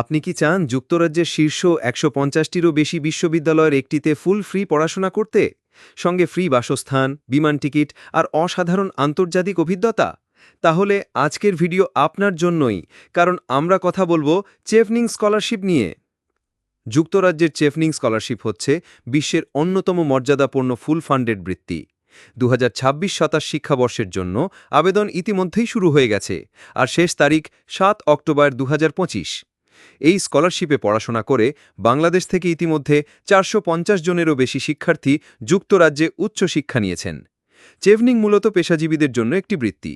আপনি কি চান যুক্তরাজ্যের শীর্ষ একশো পঞ্চাশটিরও বেশি বিশ্ববিদ্যালয়ের একটিতে ফুল ফ্রি পড়াশোনা করতে? সঙ্গে ফ্রি বাসস্থান, বিমান টিকিট আর অসাধারণ আন্তর্জাতিক অভিজ্ঞতা? তাহলে আজকের ভিডিও আপনার জন্যই, কারণ আমরা কথা বলব চেফনিং স্কলারশিপ নিয়ে। যুক্তরাজ্যের চেফনিং স্কলারশিপ হচ্ছে বিশ্বের অন্যতম মর্যাদাপূর্ণ ফুল ফান্ডেড বৃত্তি। দু হাজার শিক্ষাবর্ষের জন্য আবেদন ইতিমধ্যেই শুরু হয়ে গেছে, আর শেষ তারিখ সাত অক্টোবর দু হাজার পঁচিশ। এই স্কলারশিপে পড়াশোনা করে বাংলাদেশ থেকে ইতিমধ্যে চারশো পঞ্চাশ জনেরও বেশি শিক্ষার্থী যুক্তরাজ্যে উচ্চ শিক্ষা নিয়েছেন। চেভনিং মূলত পেশাজীবীদের জন্য একটি বৃত্তি।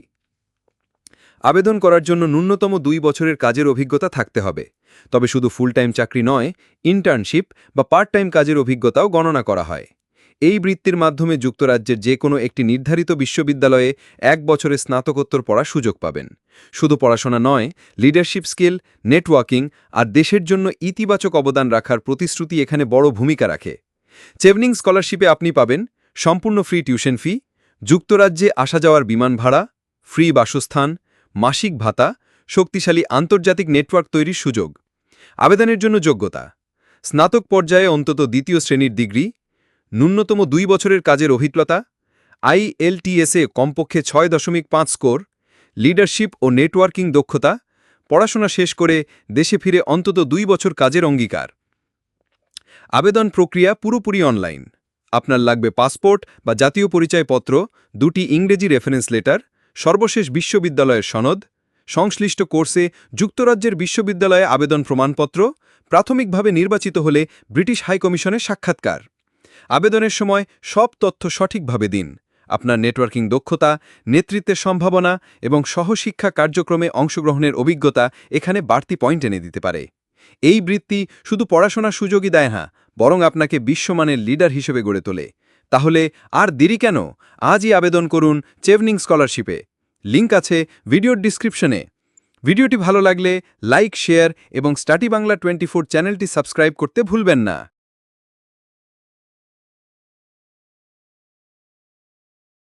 আবেদন করার জন্য ন্যূনতম দুই বছরের কাজের অভিজ্ঞতা থাকতে হবে। তবে শুধু ফুল টাইম চাকরি নয় ইন্টার্নশিপ বা পার্ট টাইম কাজের অভিজ্ঞতাও গণনা করা হয়। এই বৃত্তির মাধ্যমে যুক্তরাজ্যের যে কোনো একটি নির্ধারিত বিশ্ববিদ্যালয়ে এক বছরে স্নাতকোত্তর পড়ার সুযোগ পাবেন। শুধু পড়াশোনা নয়, লিডারশিপ স্কিল, নেটওয়ার্কিং আর দেশের জন্য ইতিবাচক অবদান রাখার প্রতিশ্রুতি এখানে বড় ভূমিকা রাখে। চেভনিং স্কলারশিপে আপনি পাবেন সম্পূর্ণ ফ্রি টিউশন ফি, যুক্তরাজ্যে আসা যাওয়ার বিমান ভাড়া, ফ্রি বাসস্থান, মাসিক ভাতা, শক্তিশালী আন্তর্জাতিক নেটওয়ার্ক তৈরির সুযোগ। আবেদনের জন্য যোগ্যতা। স্নাতক পর্যায়ে অন্তত দ্বিতীয় শ্রেণির ডিগ্রি ন্যূনতম দুই বছরের কাজের অভিজ্ঞতা আইএলটিএসে কমপক্ষে ছয় দশমিক পাঁচ স্কোর, লিডারশিপ ও নেটওয়ার্কিং দক্ষতা, পড়াশোনা শেষ করে দেশে ফিরে অন্তত দুই বছর কাজের অঙ্গীকার। আবেদন প্রক্রিয়া পুরোপুরি অনলাইন। আপনার লাগবে পাসপোর্ট বা জাতীয় পরিচয়পত্র, দুটি ইংরেজি রেফারেন্স লেটার, সর্বশেষ বিশ্ববিদ্যালয়ের সনদ, সংশ্লিষ্ট কোর্সে যুক্তরাজ্যের বিশ্ববিদ্যালয়ে আবেদন প্রমাণপত্র, প্রাথমিকভাবে নির্বাচিত হলে ব্রিটিশ হাইকমিশনের সাক্ষাৎকার। আবেদনের সময় সব তথ্য সঠিকভাবে দিন। আপনার নেটওয়ার্কিং দক্ষতা, নেতৃত্বের সম্ভাবনা এবং সহশিক্ষা কার্যক্রমে অংশগ্রহণের অভিজ্ঞতা এখানে বাড়তি পয়েন্ট এনে দিতে পারে। এই বৃত্তি শুধু পড়াশোনার সুযোগই দেয় না, বরং আপনাকে বিশ্বমানের লিডার হিসেবে গড়ে তোলে। তাহলে আর দেরি কেন? আজই আবেদন করুন চেভনিং স্কলারশিপে। লিঙ্ক আছে ভিডিওর ডিসক্রিপশনে। ভিডিওটি ভালো লাগলে লাইক, শেয়ার এবং স্টাডি বাংলা টোয়েন্টি চ্যানেলটি সাবস্ক্রাইব করতে ভুলবেন না।